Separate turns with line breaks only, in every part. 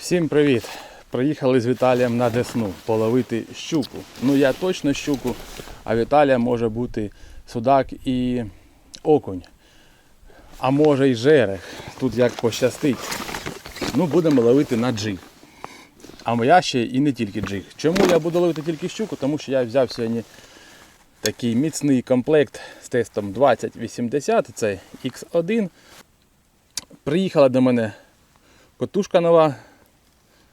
Всім привіт! Приїхали з Віталієм на Десну половити щуку. Ну я точно щуку, а Віталія може бути судак і окунь. А може й жерех. Тут як пощастить. Ну, будемо ловити на джиг. А моя ще і не тільки джиг. Чому я буду ловити тільки щуку? Тому що я взяв сьогодні такий міцний комплект з тестом 2080, це X1. Приїхала до мене котушка нова,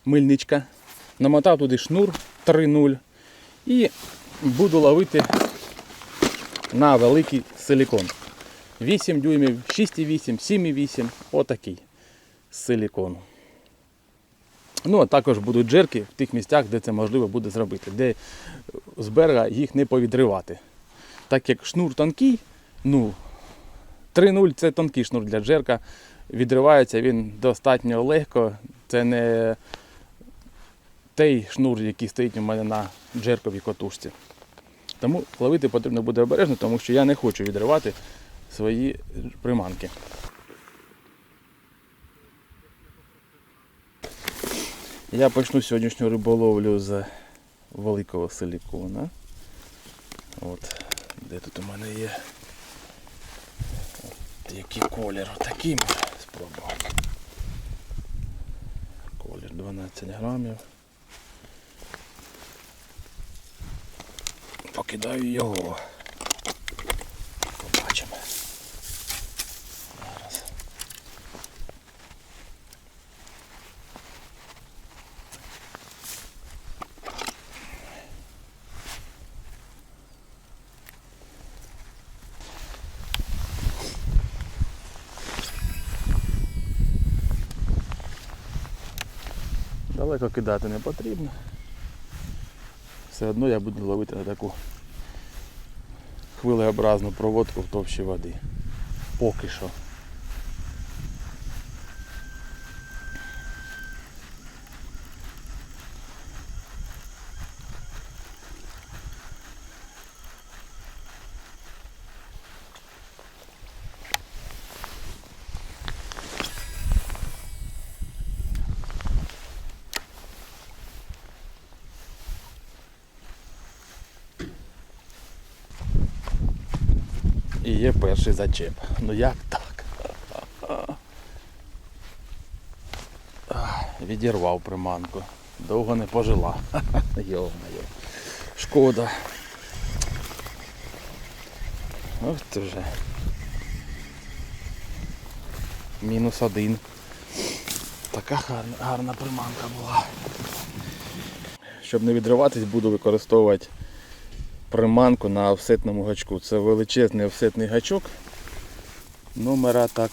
мильничка. Намотав туди шнур 3.0 і буду ловити на великий силікон. 8 дюймів, 6,8, 7,8, отакий з силікону. Ну, а також будуть джерки в тих місцях, де це можливо буде зробити, де з берега їх не повідривати. Так як шнур тонкий, ну, 3.0 це тонкий шнур для джерка. Відривається він достатньо легко. Це не той шнур, який стоїть у мене на джерковій котушці. Тому ловити потрібно буде обережно, тому що я не хочу відривати свої приманки. Я почну сьогоднішню риболовлю з великого силікона. От, де тут у мене є От який колір такий може спробувати. Колір 12 грамів. Покидаю його. Побачимо. Зараз. Далеко кидати не потрібно. Все одно я буду ловити на таку хвилеобразну проводку в товщі води. Поки що. І є перший зачеп. Ну як так? Відірвав приманку. Довго не пожила. Йо-моє. Шкода. Ось ти вже. Мінус один. Така гарна, гарна приманка була. Щоб не відриватись, буду використовувати приманку на офсетному гачку. Це величезний офсетний гачок. Номера так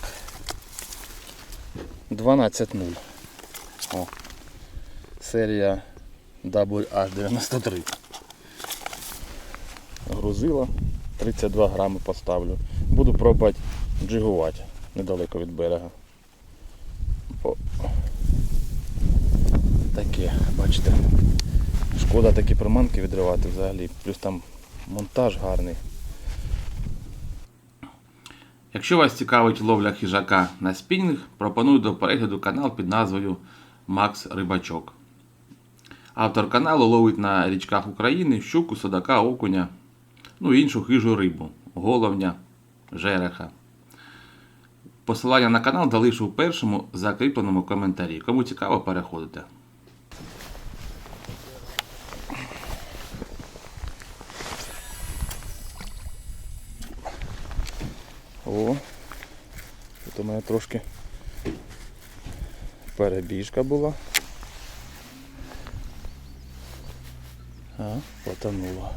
12.0. О. Серія WH93. Грузила. 32 грами поставлю. Буду пробувати джигувати недалеко від берега. О. Таке, бачите. Шкода такі приманки відривати взагалі. Плюс там монтаж гарний. Якщо вас цікавить ловля хижака на спінінг, пропоную до перегляду канал під назвою Макс Рибачок. Автор каналу ловить на річках України щуку, судака, окуня, ну і іншу хижу рибу, головня, жереха. Посилання на канал залишу в першому закріпленому коментарі. Кому цікаво, переходите. О, тут у мене трошки перебіжка була. А, потонула.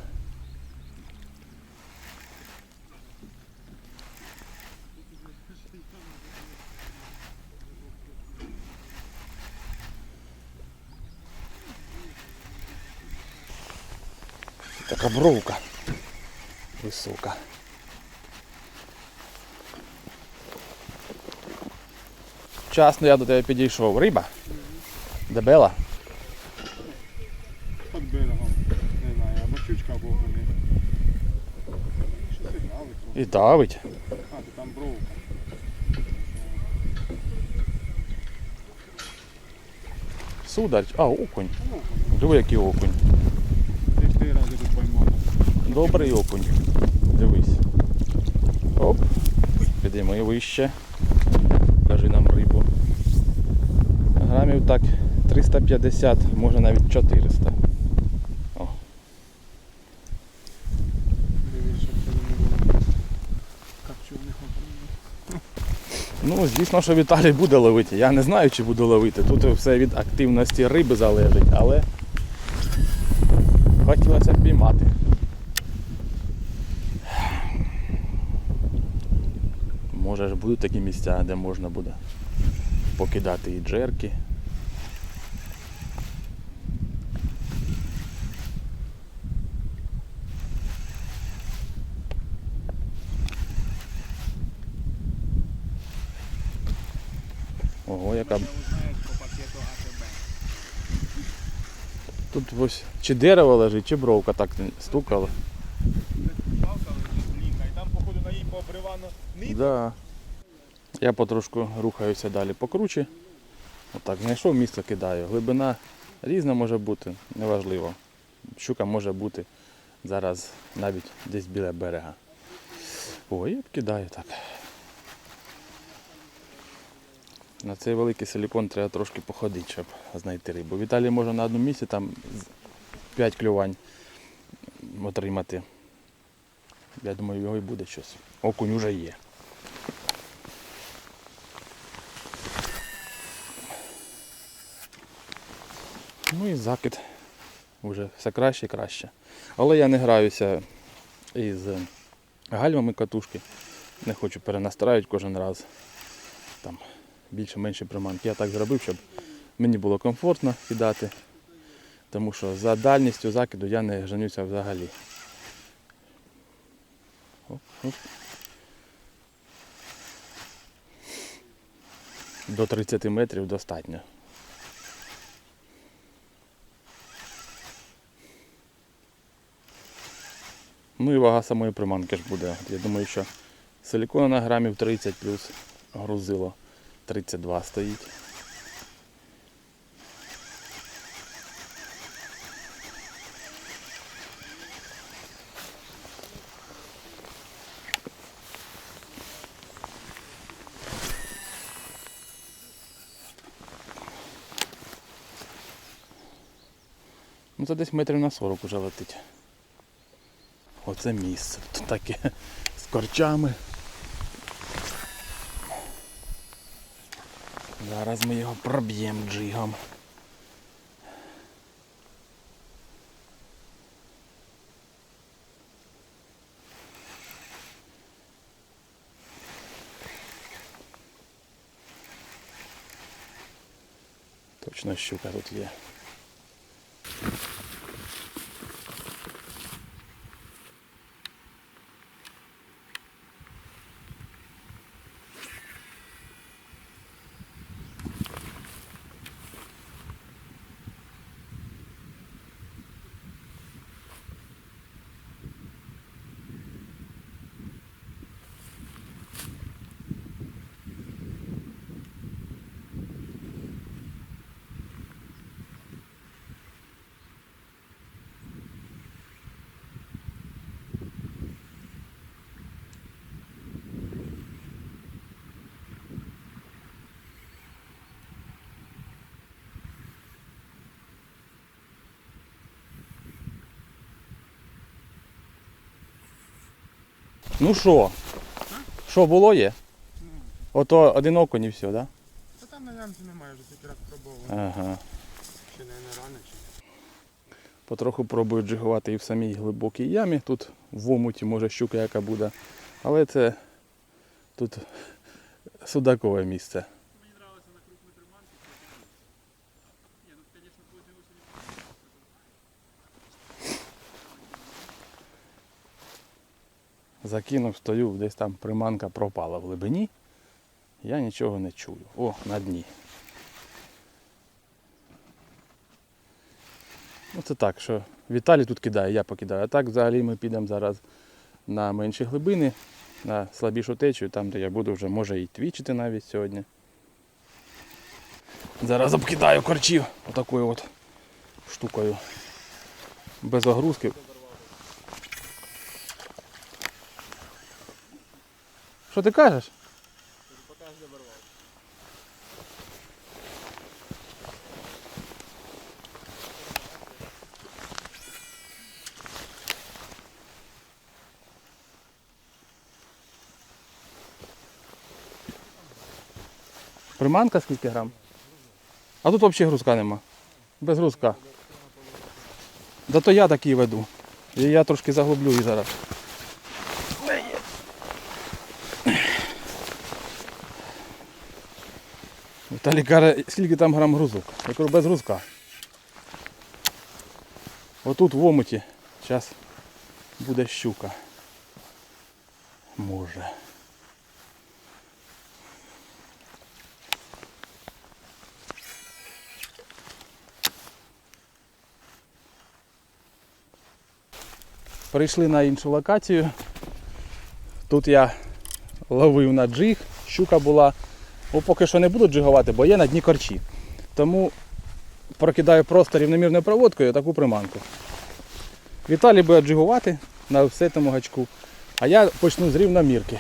Така бровка висока. Вчасно я до тебе підійшов. Риба? Дебела?
Під берегом, не знаю, або щучка, або. Що сигналить?
І давить.
А, то там бровка.
судар. А, окунь.
Ну,
Диви, який окунь.
Ти три рази тут поймав.
Добрий окунь. Дивись. Оп. Підійми вище. Грамів так 350, може навіть 400. О. Ну, звісно, що Віталій буде ловити. Я не знаю, чи буду ловити. Тут все від активності риби залежить, але хотілося б піймати. Може ж будуть такі місця, де можна буде покидати і джерки. Ого, яка. б-. Тут ось чи дерево лежить, чи бровка так стукала. Да. Я потрошку рухаюся далі по кручі. Отак, знайшов місце, кидаю. Глибина різна може бути, неважливо. Щука може бути зараз навіть десь біля берега. Ой, я кидаю так. На цей великий силікон треба трошки походити, щоб знайти рибу. Віталій може на одному місці там 5 клювань отримати. Я думаю, його і буде щось. Окунь уже є. Ну і закид вже все краще і краще. Але я не граюся із гальмами катушки. Не хочу перенастраювати кожен раз. Там більше-менше приманки. Я так зробив, щоб мені було комфортно кидати. Тому що за дальністю закиду я не женюся взагалі. Оп, оп. До 30 метрів достатньо. Ну і вага самої приманки ж буде. Я думаю, що силікона на грамів 30 плюс грузило 32 стоїть. Ну це десь метрів на 40 уже летить. Оце місце. Тут таке з корчами. Зараз ми його проб'ємо джигом. Точно щука тут є. Ну що? Що було є? Ото один окунь і все, да?
Та там на ямці немає, вже тільки раз пробував.
Ага.
Ще не, не рано, чи.
Потроху пробую джигувати і в самій глибокій ямі. Тут в омуті може щука яка буде. Але це тут судакове місце. Закинув, стою, десь там приманка пропала в глибині. Я нічого не чую. О, на дні. Ну це так, що Віталій тут кидає, я покидаю. А так взагалі ми підемо зараз на менші глибини, на слабішу течію, там де я буду вже може і твічити навіть сьогодні. Зараз обкидаю корчів отакою от штукою. Без огрузки. Що ти кажеш? Приманка скільки грам? А тут взагалі грузка нема. Без грузка. Да то я такий веду. І я трошки заглублю її зараз. Віталій каже, скільки там грам грузок? Я кажу, без грузка. Отут в омуті. Зараз буде щука. Може. Прийшли на іншу локацію. Тут я ловив на джиг, щука була. О, поки що не буду джигувати, бо є на дні корчі. Тому прокидаю просто рівномірною проводкою таку приманку. Віталій буде джигувати на все тому гачку, а я почну з рівномірки.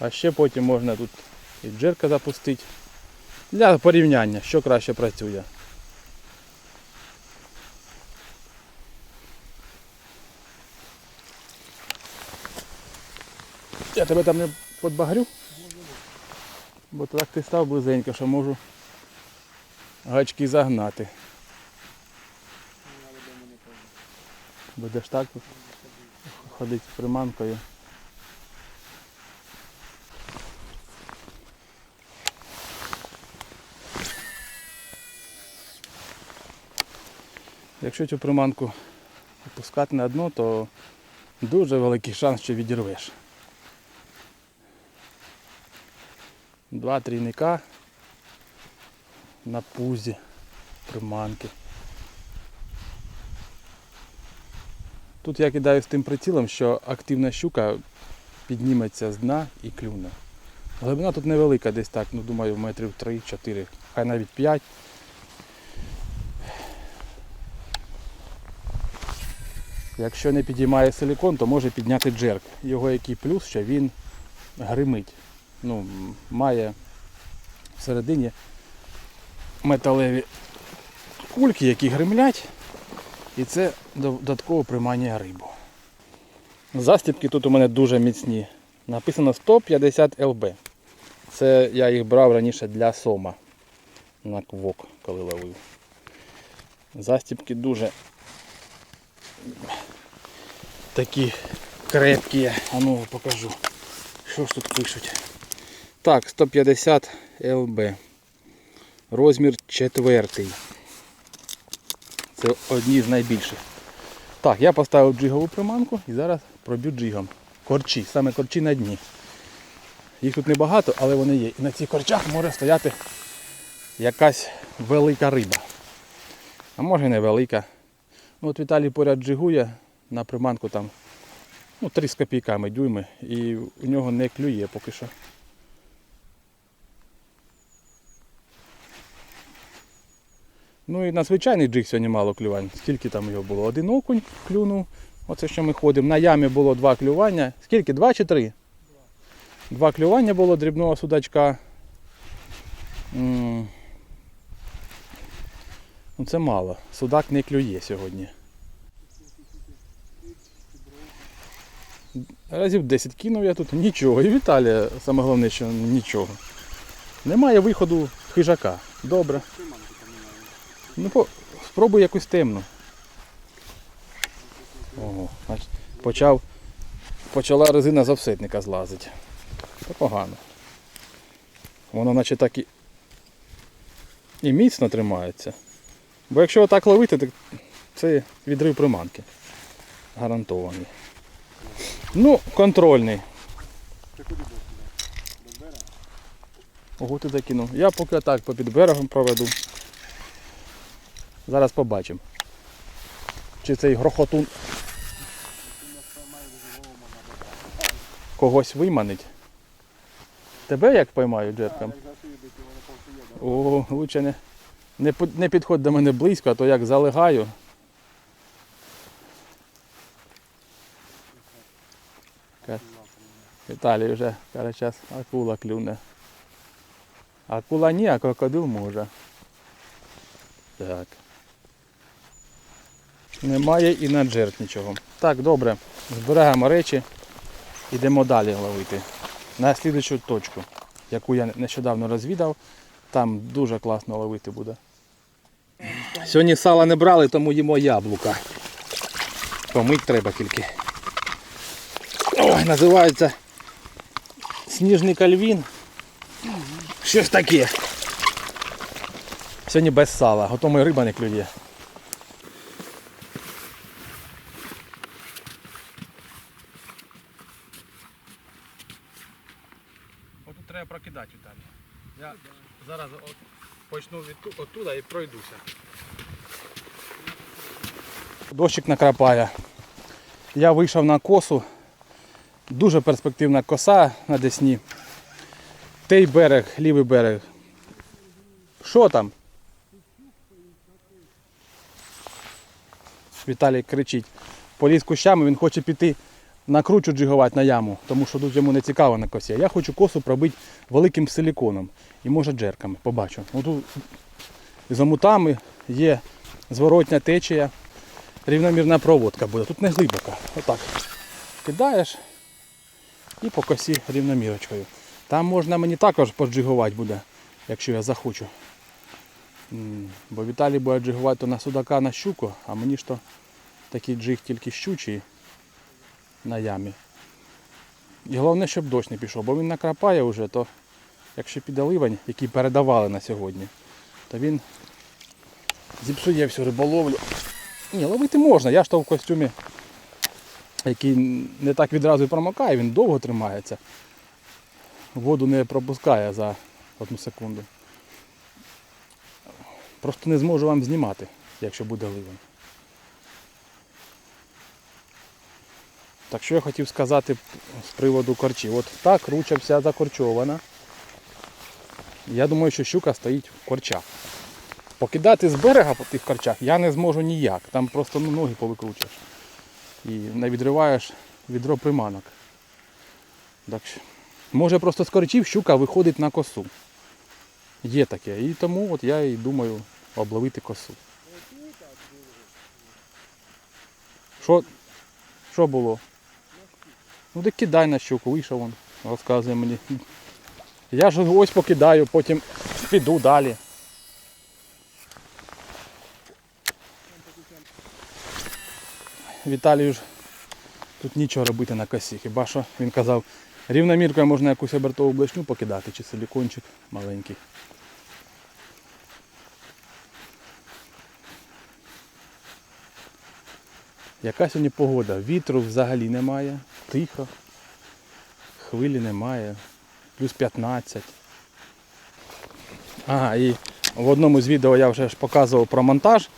А ще потім можна тут і джерка запустити. Для порівняння, що краще працює. Я тебе там не подбагрю? Бо так ти став близенько, що можу гачки загнати. Будеш так ходити з приманкою. Якщо цю приманку опускати на дно, то дуже великий шанс, що відірвеш. Два трійника на пузі приманки. Тут я кидаю з тим прицілом, що активна щука підніметься з дна і клюне. Глибина тут невелика, десь так, ну думаю, метрів 3-4, хай навіть 5. Якщо не підіймає силікон, то може підняти джерк. Його який плюс, що він гримить. Ну, має всередині металеві кульки, які гримлять, і це додатково приманює рибу. Застібки тут у мене дуже міцні. Написано 150 ЛБ. Це я їх брав раніше для сома на квок, коли ловив. Застібки дуже такі крепкі. А ну покажу. Що ж тут пишуть? Так, 150 ЛБ. Розмір четвертий. Це одні з найбільших. Так, я поставив джигову приманку і зараз проб'ю джигом. Корчі, саме корчі на дні. Їх тут небагато, але вони є. І на цих корчах може стояти якась велика риба. А може і невелика. Ну, от Віталій поряд джигує на приманку там ну, 3 з копійками дюйми і у нього не клює поки що. Ну і на звичайний джиг сьогодні мало клювань. Скільки там його було? Один окунь клюнув. Оце що ми ходимо. На ямі було два клювання. Скільки? Два чи три? Два клювання було дрібного судачка. Ну це мало. Судак не клює сьогодні. Разів 10 кинув я тут, нічого. І Віталія, саме головне, що нічого. Немає виходу хижака. Добре. Ну, по... спробуй якусь темну. Ого, почав, почала резина з офсетника злазити. Це погано. Воно наче так і, і міцно тримається. Бо якщо отак ловити, так це відрив приманки. Гарантований. Ну, контрольний. Ого, ти закинув. Я поки так попід берегом проведу. Зараз побачимо. Чи цей грохотун когось виманить. Тебе як поймають джерком? О, лучше не, не, не підходь до мене близько, а то як залегаю. Віталій вже каже, час акула клюне. Акула ні, а крокодил може. Так. Немає і на джерк нічого. Так, добре. Зберігаємо речі. Йдемо далі ловити. На слідчу точку, яку я нещодавно розвідав. Там дуже класно ловити буде. Сьогодні сала не брали, тому їмо яблука. Помить треба тільки. Ой, називається сніжний кальвін. Щось таке. Сьогодні без сала, готовий риба не клює. Отут треба прокидати Віталій. Я зараз от, почну від оттуда і пройдуся. Дощик накрапає. Я вийшов на косу. Дуже перспективна коса на Десні. Той берег, лівий берег. Що там? Віталій кричить. Поліз кущами, він хоче піти на кручу джигувати на яму, тому що тут йому не цікаво на косі. Я хочу косу пробити великим силіконом і може джерками. Побачу. Отут з омутами є зворотня течія, рівномірна проводка буде. Тут не глибока. Отак. Кидаєш і по косі рівномірочкою. Там можна мені також поджигувати буде, якщо я захочу. Бо Віталій буде джигувати на судака на щуку, а мені ж то такий джиг тільки щучий на ямі. І головне, щоб дощ не пішов, бо він накрапає вже, то якщо піде ливень, який передавали на сьогодні, то він зіпсує всю риболовлю. Ні, ловити можна, я ж то в костюмі, який не так відразу і промокає, він довго тримається. Воду не пропускає за одну секунду. Просто не зможу вам знімати, якщо буде ливень. Так що я хотів сказати з приводу корчів. От та круча вся закорчована. Я думаю, що щука стоїть в корчах. Покидати з берега по тих корчах я не зможу ніяк. Там просто ну, ноги повикручуєш. І не відриваєш відро приманок. Так що, може просто з корчів щука виходить на косу. Є таке. І тому от я і думаю обловити косу. Що, що було? Ну ти кидай на щуку, вийшов він, розказує мені. Я ж ось покидаю, потім піду далі. Віталію ж тут нічого робити на косі. Хіба що він казав, рівноміркою можна якусь обертову блешню покидати чи силікончик маленький. Яка сьогодні погода? Вітру взагалі немає, тихо, хвилі немає, плюс 15. Ага, і в одному з відео я вже ж показував про монтаж,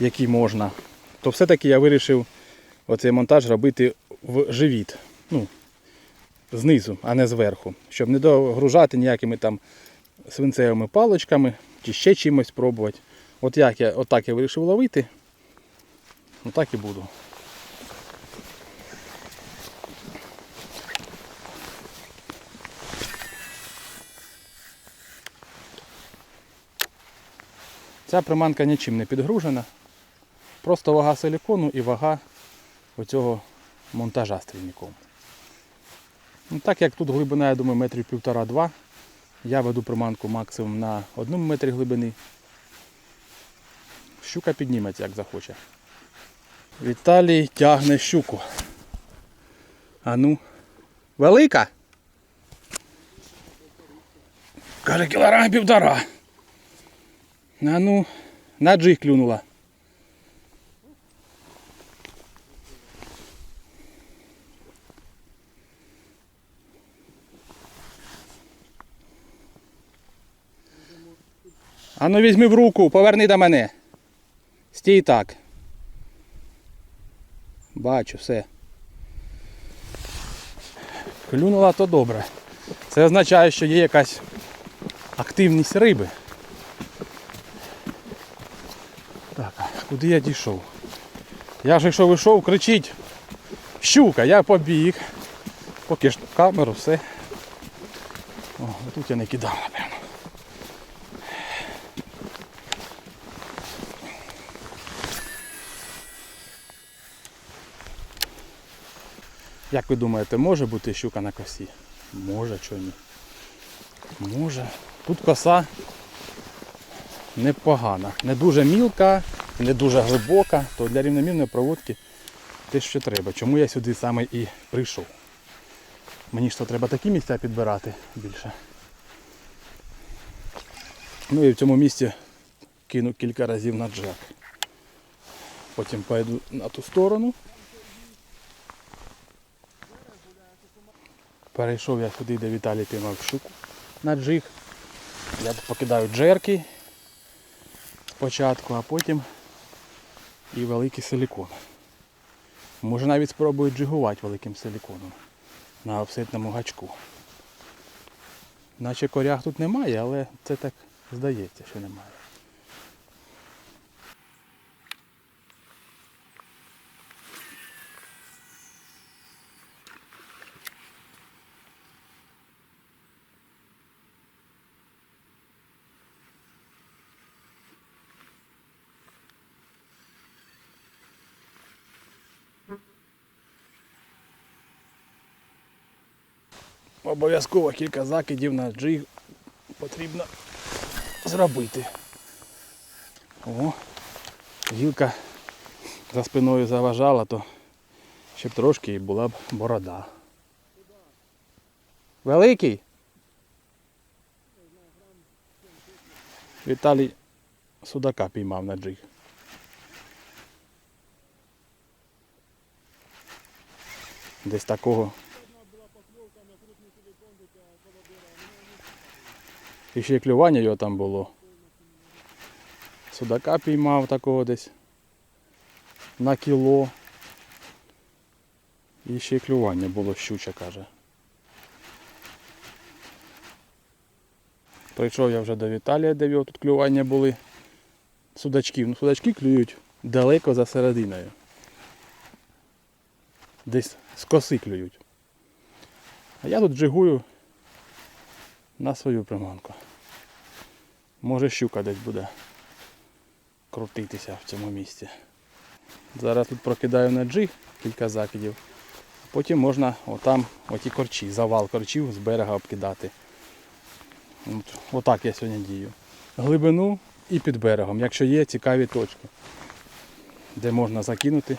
який можна, то все-таки я вирішив оцей монтаж робити в живіт. Ну, знизу, а не зверху. Щоб не догружати ніякими там свинцевими паличками чи ще чимось пробувати. От як я, отак я вирішив ловити. Отак і буду. Ця приманка нічим не підгружена. Просто вага силікону і вага оцього монтажа стрільником. Ну, так як тут глибина, я думаю, метрів півтора-два. Я веду приманку максимум на одному метрі глибини. Щука підніметься, як захоче. Віталій тягне щуку. А ну. Велика? Каже, кілограм півтора. А ну, на джиг клюнула. А ну візьми в руку, поверни до мене. Стій так. Бачу, все. Клюнула то добре. Це означає, що є якась активність риби. Так, куди я дійшов? Я ж якщо вийшов, кричіть. Щука, я побіг. Поки ж камеру, все. О, тут я не кидав, напевно. Як ви думаєте, може бути щука на косі? Може, чого ні. Може. Тут коса непогана. Не дуже мілка, не дуже глибока, то для рівномірної проводки те, що треба. Чому я сюди саме і прийшов. Мені ж то треба такі місця підбирати більше. Ну і в цьому місці кину кілька разів на джек. Потім пойду на ту сторону. Перейшов я сюди, де Віталій піймав щуку на джиг. Я покидаю джерки спочатку, а потім і великий силікон. Може навіть спробую джигувати великим силіконом на офсетному гачку. Наче коряг тут немає, але це так здається, що немає. Обов'язково кілька закидів на джиг потрібно зробити. О, гілка за спиною заважала, то ще б трошки і була б борода. Великий? Віталій судака піймав на джиг. Десь такого І ще й клювання його там було. Судака піймав такого десь на кіло. І ще й клювання було щуче, каже. Прийшов я вже до Віталія, де його тут клювання були. Судачків. Ну, судачки клюють далеко за серединою. Десь з коси клюють. А я тут джигую на свою приманку. Може щука десь буде крутитися в цьому місці. Зараз тут прокидаю на джиг кілька закидів. Потім можна отам оті корчі, завал корчів з берега обкидати. От, отак я сьогодні дію. Глибину і під берегом, якщо є цікаві точки, де можна закинути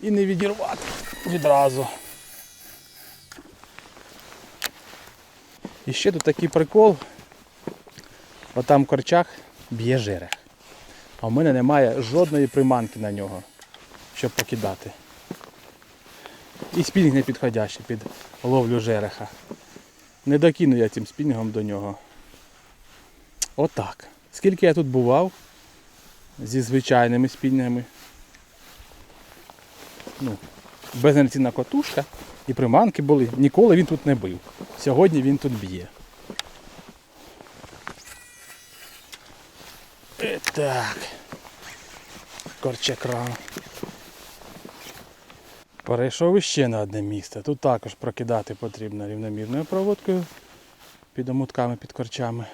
і не відірвати відразу. І ще тут такий прикол. Отам корчах б'є жерех. А в мене немає жодної приманки на нього, щоб покидати. І спінінг не підходящий під ловлю жереха. Не докину я цим спінінгом до нього. Отак. Скільки я тут бував зі звичайними спінінгами. Ну, безінерційна котушка і приманки були. Ніколи він тут не бив. Сьогодні він тут б'є. Так. Корчакран. Перейшов іще на одне місце. Тут також прокидати потрібно рівномірною проводкою під омутками, під корчами.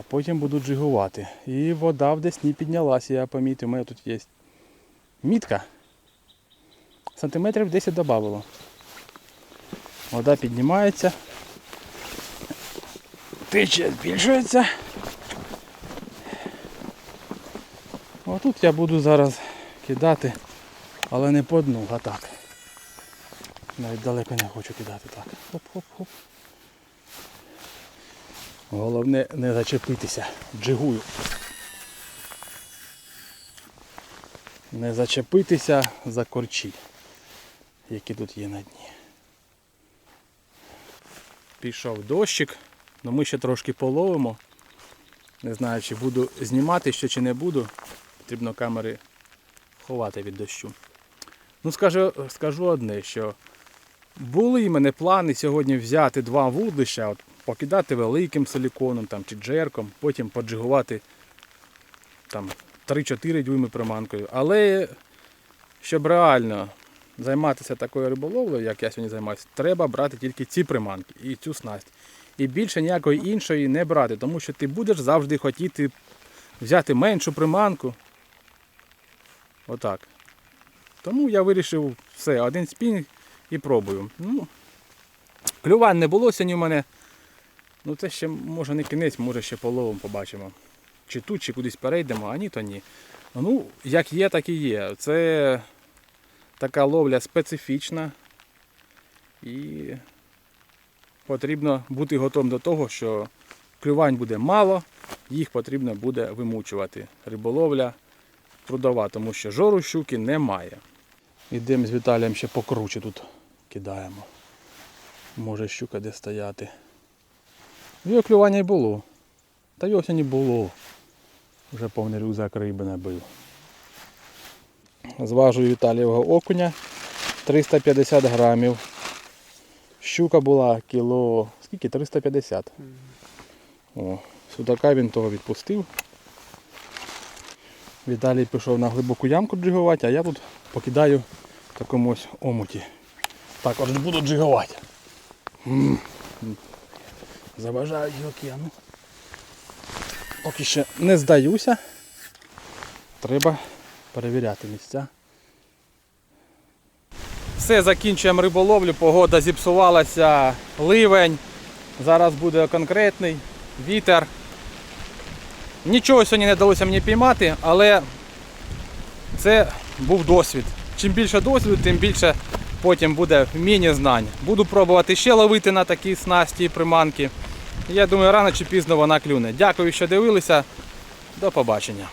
А потім буду джигувати. І вода в Десні піднялася, я помітив, у мене тут є мітка. Сантиметрів 10 додавало. Вода піднімається. Течія збільшується. Отут я буду зараз кидати, але не по дну, а так. Навіть далеко не хочу кидати так. Хоп-хоп-хоп. Головне не зачепитися. Джигую. Не зачепитися за корчі, які тут є на дні. Пішов дощик, але ми ще трошки половимо. Не знаю, чи буду знімати ще чи не буду. Потрібно камери ховати від дощу. Ну, скажу, скажу одне, що були в мене плани сьогодні взяти два вудлища, от, покидати великим силіконом там, чи джерком, потім поджигувати там, 3-4 дюйми приманкою. Але щоб реально займатися такою риболовлею, як я сьогодні займаюся, треба брати тільки ці приманки і цю снасть. І більше ніякої іншої не брати, тому що ти будеш завжди хотіти взяти меншу приманку. Отак. Тому я вирішив все, один спінг і пробую. Ну, клювань не було сьогодні в мене. Ну це ще може не кінець, може ще половом побачимо. Чи тут, чи кудись перейдемо, а ні, то ні. Ну, як є, так і є. Це така ловля специфічна. І потрібно бути готовим до того, що клювань буде мало, їх потрібно буде вимучувати. Риболовля трудова, тому що жору щуки немає. Йдемо з Віталієм ще покруче тут кидаємо. Може щука де стояти. Його клювання й було. Та його сьогодні було. Вже повний рюкзак риби набив. Зважую Віталієвого окуня 350 грамів. Щука була кіло. Скільки? 350. О, судака він того відпустив. Віталій пішов на глибоку ямку джигувати, а я тут покидаю в такому ось омуті. Також буду джигувати. М. Заважають океану. Поки ще не здаюся. Треба перевіряти місця. Все, закінчуємо риболовлю, погода зіпсувалася, ливень. Зараз буде конкретний вітер. Нічого сьогодні не вдалося мені піймати, але це був досвід. Чим більше досвіду, тим більше потім буде вміння знань. Буду пробувати ще ловити на такі снасті і приманки. Я думаю, рано чи пізно вона клюне. Дякую, що дивилися. До побачення.